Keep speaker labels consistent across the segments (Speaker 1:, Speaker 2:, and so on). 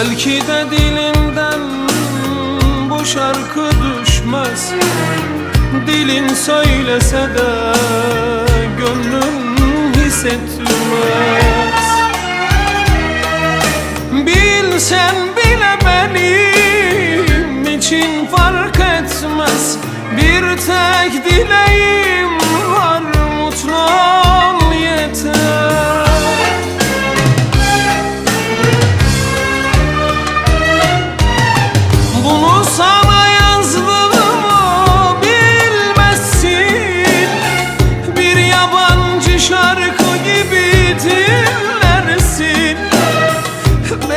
Speaker 1: Belki de dilimden bu şarkı düşmez. Dilin söylese de gönlün hissetmez. Bilsen bile benim için fark etmez? Bir tek dileğim var mutlu ol yeter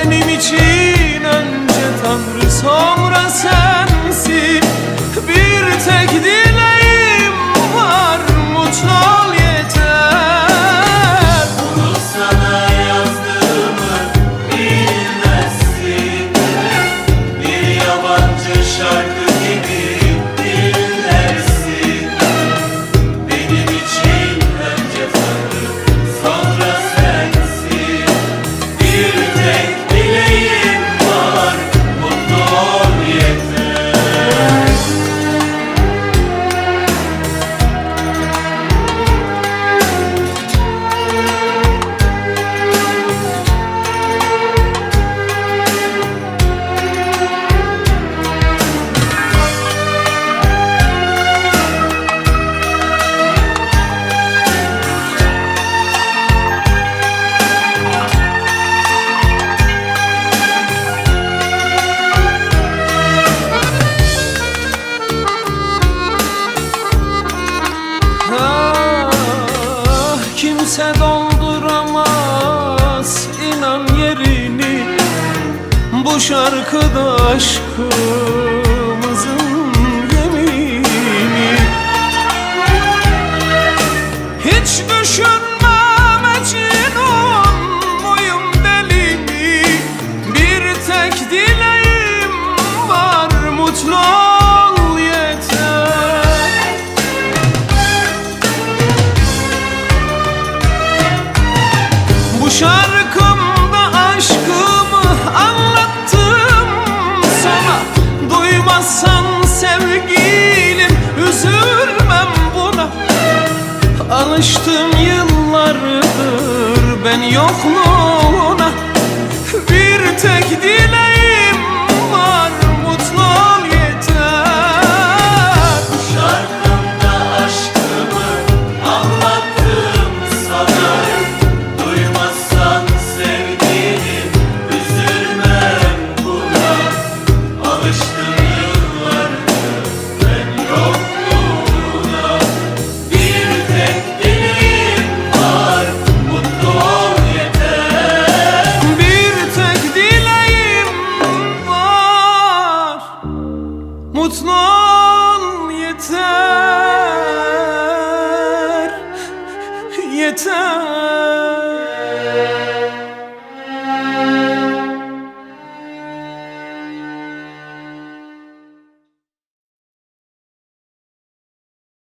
Speaker 1: Benim için önce Tanrı sonra sensin. Bir tek dileğim Bu şarkıda aşkımızın yemini. Hiç düşünmem Mecnun muyum deli mi Bir tek dileğim var mutlu ol yeter. Bu şarkımda Alıştım yıllardır ben yokluğuna. Bir tek dileğim